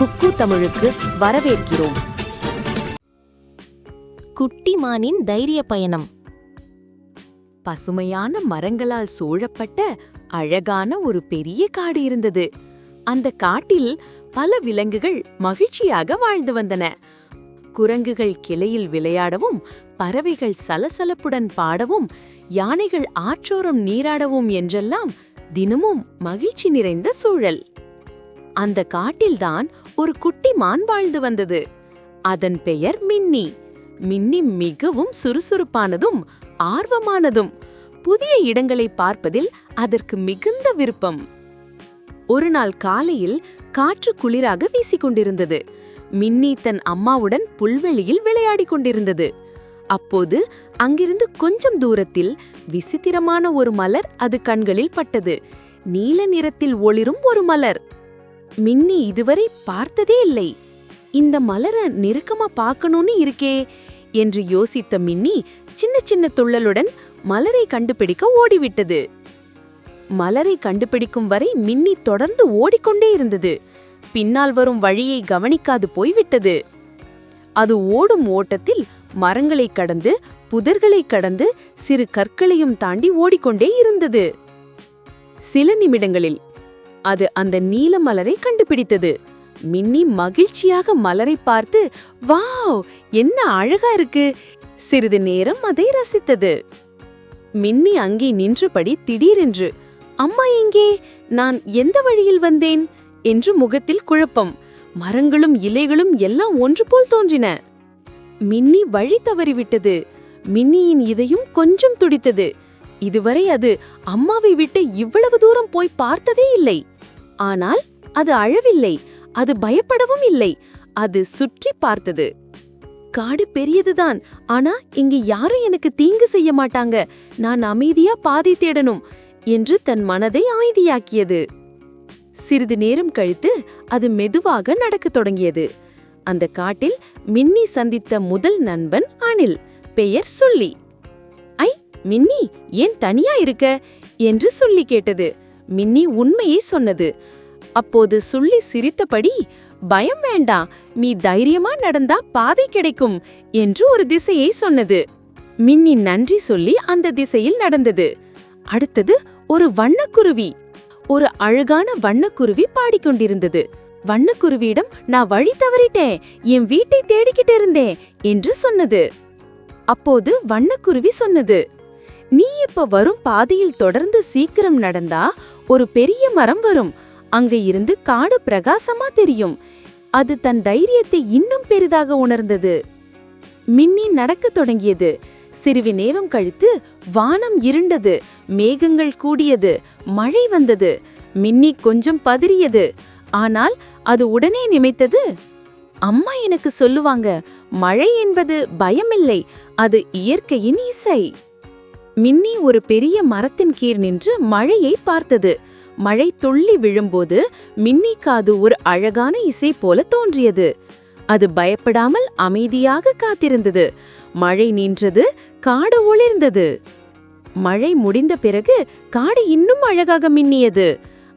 குக்கு தமிழுக்கு வரவேற்கிறோம். குட்டிமானின் தைரிய பயணம். பசுமையான மரங்களால் சூழப்பட்ட அழகான ஒரு பெரிய காடு இருந்தது. அந்த காட்டில் பல விலங்குகள் மகிழ்ச்சியாக வாழ்ந்து வந்தன. குரங்குகள் கிளையில் விளையாடவும் பறவைகள் சலசலப்புடன் பாடவும் யானைகள் ஆற்றோரம் நீராடவும் என்றெல்லாம் தினமும் மகிழ்ச்சி நிறைந்த சூழல். அந்த காட்டில்தான் ஒரு குட்டி மான் வாழ்ந்து வந்தது. அதன் பெயர் மின்னி. மின்னி மிகவும் சுறுசுறுப்பானதும் ஆர்வமானதும். புதிய இடங்களை பார்ப்பதில் அதற்கு மிகுந்த விருப்பம். ஒரு நாள் காலையில் காற்று குளிராக வீசிக்கொண்டிருந்தது மின்னி தன் அம்மாவுடன் புல்வெளியில் விளையாடிக் கொண்டிருந்தது. அப்போது அங்கிருந்து கொஞ்சம் தூரத்தில் விசித்திரமான ஒரு மலர் அது கண்களில் பட்டது. நீல நிறத்தில் ஒளிரும் ஒரு மலர். மின்னி இதுவரை பார்த்ததே இல்லை. இந்த மலரை நெருக்கமா பார்க்கணும்னு இருக்கே என்று யோசித்த மின்னி சின்ன சின்ன துள்ளலுடன் மலரை கண்டுபிடிக்க ஓடிவிட்டது. மலரை கண்டுபிடிக்கும் வரை மின்னி தொடர்ந்து ஓடிக்கொண்டே இருந்தது. பின்னால் வரும் வழியை கவனிக்காது போய்விட்டது. அது ஓடும் ஓட்டத்தில் மரங்களை கடந்து புதர்களை கடந்து சிறு கற்களையும் தாண்டி ஓடிக்கொண்டே இருந்தது. சில நிமிடங்களில் அது அந்த நீல மலரை கண்டுபிடித்தது. மின்னி மகிழ்ச்சியாக மலரை பார்த்து வாவ் என்ன அழகா இருக்கு! சிறிது நேரம் அதை ரசித்தது. மின்னி அங்கே நின்றபடி திடீரென்று அம்மா எங்கே? நான் எந்த வழியில் வந்தேன்? என்று முகத்தில் குழப்பம். மரங்களும் இலைகளும் எல்லாம் ஒன்று போல் தோன்றின. மின்னி வழி தவறிவிட்டது. மின்னியின் இதயம் கொஞ்சம் துடித்தது. இதுவரை அது அம்மாவை விட்டு இவ்வளவு தூரம் போய் பார்த்ததே இல்லை. ஆனால் அது அழவில்லை அது பயப்படவும் இல்லை. அது சுற்றி பார்த்தது. காடு பெரியதுதான் ஆனா இங்கு யாரும் எனக்கு தீங்கு செய்ய மாட்டாங்க. நான் அமைதியா பாதை தேடணும் என்று தன் மனதை ஆய்தியாக்கியது சிறிது நேரம் கழித்து அது மெதுவாக நடக்கத் தொடங்கியது. அந்த காட்டில் மின்னி சந்தித்த முதல் நண்பன் அனில் பெயர் சொல்லி. ஐ மின்னி ஏன் தனியா இருக்க? என்று சொல்லி கேட்டது. மின்னி உண்மையை சொன்னது. அப்போது சொல்லி சிரித்தபடி பயம் வேண்டாம் நீ தைரியமா நடந்தா பாதை கிடைக்கும் என்று ஒரு திசையை சொன்னது. மின்னி நன்றி சொல்லி அந்த திசையில் நடந்தது. அடுத்தது ஒரு வண்ணக்குருவி. ஒரு அழகான வண்ணக்குருவி பாடிக்கொண்டிருந்தது. வண்ணக்குருவியிடம் நான் வழி தவறிட்டேன் என் வீட்டை தேடிக்கிட்டு இருந்தேன் என்று சொன்னது. அப்போது வண்ணக்குருவி சொன்னது. நீ இப்ப வரும் பாதையில் தொடர்ந்து சீக்கிரம் நடந்தா ஒரு பெரிய மரம் வரும். அங்க இருந்து காடு பிரகாசமா தெரியும். அது தன் தைரியத்தை இன்னும் பெரிதாக உணர்ந்தது. மின்னி நடக்கத் தொடங்கியது. சிறிது நேரம் கழித்து வானம் இருண்டது. மேகங்கள் கூடியது. மழை வந்தது. மின்னி கொஞ்சம் பதறியது. ஆனால் அது உடனே நினைத்தது அம்மா எனக்கு சொல்லுவாங்க மழை என்பது பயமில்லை அது இயற்கையின் இசை. மின்னி ஒரு பெரிய மரத்தின் கீழ் நின்று மழையை பார்த்தது. மழை துள்ளி விழும்போது மின்னி காது ஒரு அழகான இசை போல தோன்றியது. அது பயப்படாமல் அமைதியாக காத்திருந்தது. மழை நின்றது காடு ஒளிர்ந்தது. மழை முடிந்த பிறகு காடு இன்னும் அழகாக மின்னியது.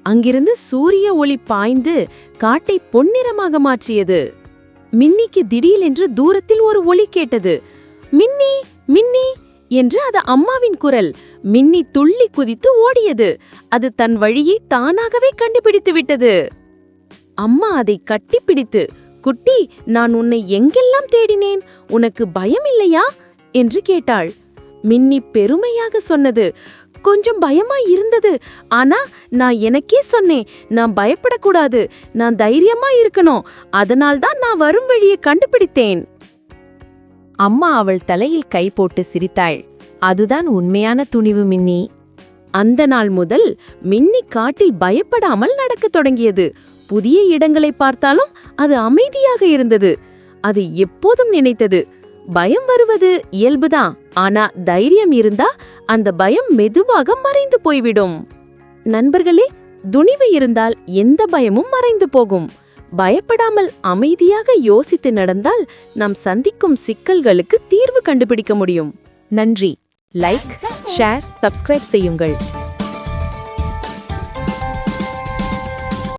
அங்கிருந்து சூரிய ஒளி பாய்ந்து காட்டை பொன்னிறமாக மாற்றியது. மின்னிக்கு திடீரென்று தூரத்தில் ஒரு ஒளி கேட்டது. மின்னி மின்னி! என்று அது அம்மாவின் குரல் மின்னி துள்ளி குதித்து ஓடியது. அது தன் வழியை தானாகவே கண்டுபிடித்து விட்டது. அம்மா அதை கட்டிப்பிடித்து குட்டி நான் உன்னை எங்கெல்லாம் தேடினேன்? உனக்கு பயம் இல்லையா என்று கேட்டாள். மின்னி பெருமையாக சொன்னது கொஞ்சம் பயமா இருந்தது. ஆனா நான் எனக்கே சொன்னேன் நான் பயப்படக்கூடாது. நான் தைரியமா இருக்கணும். அதனால்தான் நான் வரும் வழியை கண்டுபிடித்தேன். அம்மா அவள் தலையில் கை போட்டு சிரித்தாள். அதுதான் உண்மையான துணிவு மின்னி. அந்த நாள் முதல் மின்னி காட்டில் பயப்படாமல் நடக்கத் தொடங்கியது. புதிய இடங்களை பார்த்தாலும் அது அமைதியாக இருந்தது. அது எப்போதும் நினைத்தது. பயம் வருவது இயல்புதான். ஆனா தைரியம் இருந்தா அந்த பயம் மெதுவாக மறைந்து போய்விடும். நண்பர்களே துணிவு இருந்தால் எந்த பயமும் மறைந்து போகும். பயப்படாமல் அமைதியாக யோசித்து நடந்தால் நாம் சந்திக்கும் சிக்கல்களுக்கு தீர்வு கண்டுபிடிக்க முடியும். நன்றி. லைக் ஷேர் சப்ஸ்கிரைப் செய்யுங்கள்